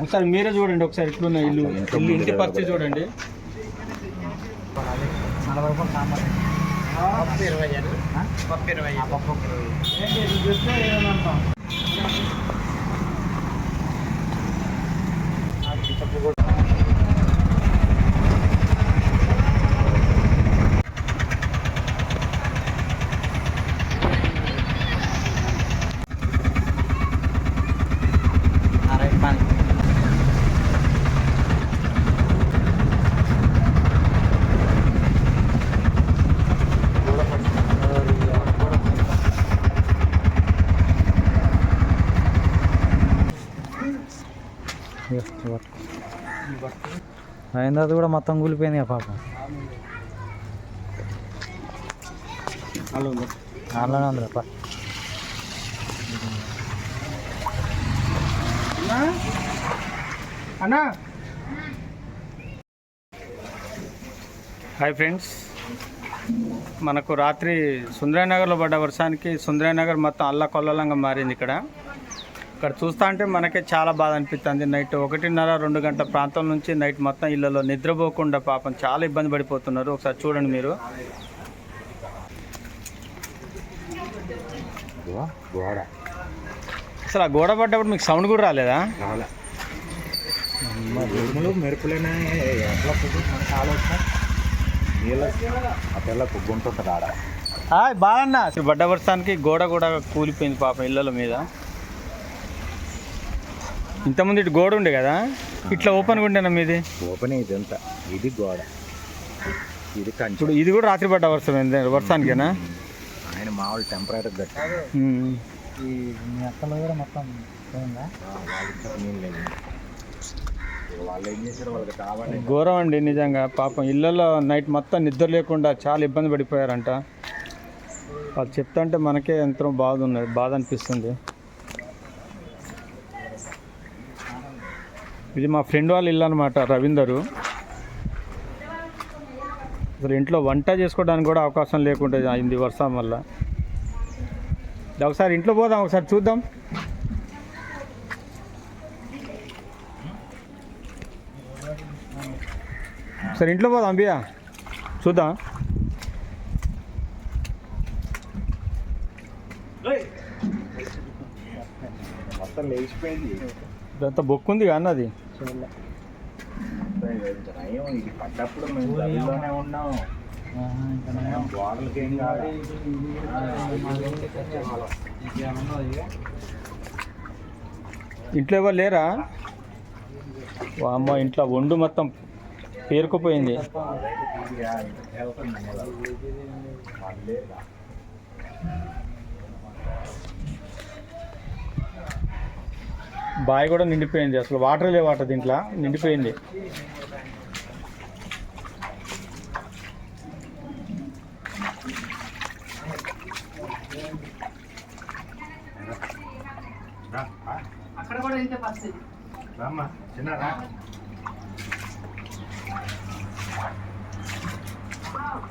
ఒకసారి మీరే చూడండి ఒకసారి ఎట్లున్న ఇల్లు. ఇల్లు ఇంటి పరిస్థితి చూడండి. ఇరవై పప్పు ఇరవై అయిన తర్వాత కూడా మొత్తం కూలిపోయింది కదా పాపం. హలో ఉందా? అన్నా. Hi friends. మనకు రాత్రి సుందరనగర్లో పడ్డ వర్షానికి సుందరనగర్ మొత్తం అల్లకొల్లలంగా మారింది ఇక్కడ. ఇక్కడ చూస్తా అంటే మనకే చాలా బాధ అనిపిస్తుంది నైట్ ఒకటిన్నర రెండు గంటల ప్రాంతం నుంచి నైట్ మొత్తం ఇళ్ళలో నిద్రపోకుండా పాపం చాలా ఇబ్బంది పడిపోతున్నారు. ఒకసారి చూడండి మీరు. గోడ అసలు ఆ గోడ పడ్డప్పుడు మీకు సౌండ్ కూడా రాలేదా? మెరుపులనే ఎట్లా ఆడ. బాగన్నా అసలు పడ్డ వర్షానికి గోడ కూడా కూలిపోయింది పాపం ఇళ్ళల మీద. ఇంతకుముందు ఇటు గోడ ఉండే కదా? ఇట్లా ఓపెన్గా ఉండేనా మీది? ఓపెన్ ఇదంతా ఇది గోడ. ఇది కంచు. ఇప్పుడు ఇది కూడా రాత్రి పడ్డ వర్షం? వర్షానికేనా? ఆయన మామూలు టెంపరీ కట్టారు. ఈ మీ అక్కలో కూడా మొత్తం ఘోరం అండి నిజంగా. పాపం ఇళ్ళల్లో నైట్ మొత్తం నిద్ర లేకుండా చాలా ఇబ్బంది పడిపోయారంట. వాళ్ళు చెప్తుంటే మనకే ఎంతో బాధ ఉన్నది బాధ అనిపిస్తుంది. ఇది మా ఫ్రెండ్ వాళ్ళ ఇల్లు అనమాట రవీందరు. అసలు ఇంట్లో వంట చేసుకోవడానికి కూడా అవకాశం లేకుండా అయింది వర్షం వల్ల. ఒకసారి ఇంట్లో పోదాం ఒకసారి చూద్దాం. సరే ఇంట్లో పోదాం బియ్య. చూద్దాం. ఇదంతా బొక్కుంది కానీ అది. చూడలే నయం ఇది పడ్డప్పుడు మేము గదిలోనే ఉన్నాం. ఆహా, ఇంకా నయం. గోడలకి ఏం కాదు. ఇంట్లో ఎవరు లేరా? అమ్మ ఇంట్లో వండు మొత్తం పేరుకుపోయింది. బావి కూడా నిండిపోయింది అసలు. వాటర్ లేవు వాటర్ దీంట్లో. నిండిపోయింది. అక్కడ కూడా ఇంతే పరిస్థితి. రామ్మా చిన్నరా.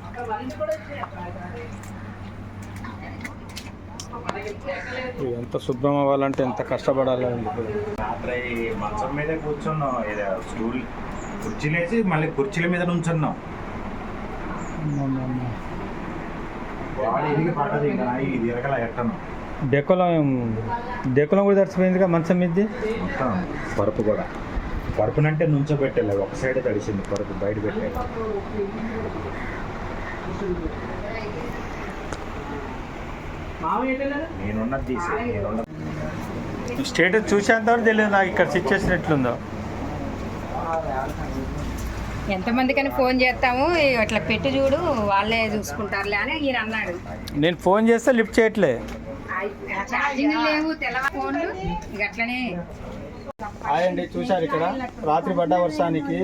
అక్కడ వాళ్ళ ఇంటి కూడా వచ్చాయి అక్కడ. మనకి ఎప్పుడు ఎక్కలేదు. ఎంత శుభ్రం అవ్వాలంటే ఎంత కష్టపడాలి రాత్రి మంచం మీద కూర్చున్నాం స్టూల్ కుర్చీలేసి మళ్ళీ కుర్చీల మీద నుంచున్నాం. డెకోలం డెకోలం కూడా తడిచిపోయిందిగా మంచం మీది పరుపు కూడా. పరుపునంటే నుంచోబెట్టలేదు ఒక సైడ్ తడిసింది పరుపు బయట వెళ్ళారు? నేనున్నది స్టేటస్ చూసేంతవరకు తెలియదు నాకు ఇక్కడ సిచ్యువేషన్ ఎట్లుందో. ఎంతమందికని ఫోన్ చేస్తాము? అట్లా పెట్టి చూడు వాళ్ళే చూసుకుంటారులే అని ఈయన అన్నాడు. నేను ఫోన్ చేస్తే లిఫ్ట్ చేయట్లే. ఛార్జింగ్ లేవు తెల్లవ ఫోన్లు? ఇక అట్లనే. హాయ్ అండి చూశారు ఇక్కడ? రాత్రి పడ్డ వర్షానికి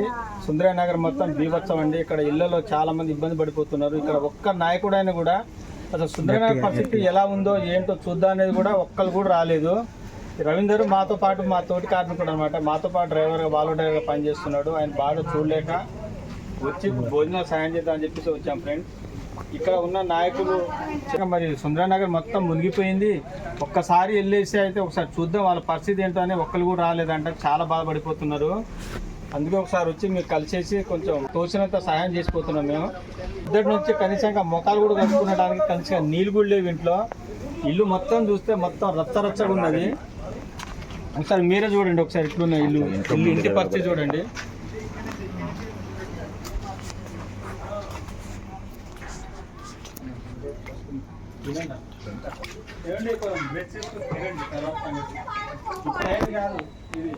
సుందరనగర్ మొత్తం బీభత్సం అండి. ఇక్కడ ఇళ్ళలో చాలా మంది ఇబ్బంది పడిపోతున్నారు. ఇక్కడ ఒక్క నాయకుడైనా కూడా అసలు సుందరనగర్ పరిస్థితి ఎలా ఉందో ఏంటో చూద్దాం అనేది కూడా ఒక్కరు కూడా రాలేదు. రవీందర్ మాతో పాటు మా తోటి కార్మికుడు అనమాట మాతో పాటు డ్రైవర్గా బాలో డ్రైవర్గా పనిచేస్తున్నాడు. ఆయన బాగా చూడలేక వచ్చి భోజనాలు సాయం చేద్దాం అని చెప్పేసి వచ్చాం ఫ్రెండ్స్ ఇక్కడ ఉన్న నాయకులు మరి సుందరనగర్ మొత్తం మునిగిపోయింది. ఒక్కసారి వెళ్ళేసి అయితే ఒకసారి చూద్దాం వాళ్ళ పరిస్థితి ఏంటో అని ఒక్కరు కూడా రాలేదంట. చాలా బాధపడిపోతున్నారు. అందుకే ఒకసారి వచ్చి మీకు కలిసేసి కొంచెం తోచినంత సహాయం చేసిపోతున్నాం మేము. ఇద్దరి నుంచి కనీసంగా మొఖాలు కూడా కలుపుకునడానికి కనీసంగా నీళ్ళు కూడా లేవు ఇంట్లో. ఇల్లు మొత్తం చూస్తే మొత్తం రచ్చ రచ్చగా ఉన్నది. ఒకసారి మీరే చూడండి ఒకసారి ఇట్లున్న ఇల్లు. ఇల్లు ఇంటి పరిస్థితి చూడండి. ఏమండి కొంచెం బ్రెడ్ చేసుకొని తినండి తర్వాత సంగతి. ఇప్పుడు ఏం కాదు ఇది.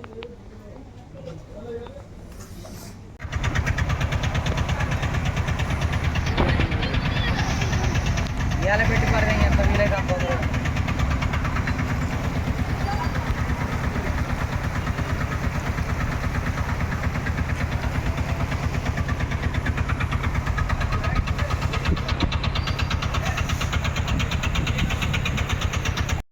ఇవాళ పెట్టి పడతాయి ఎంత వీలైతే అంత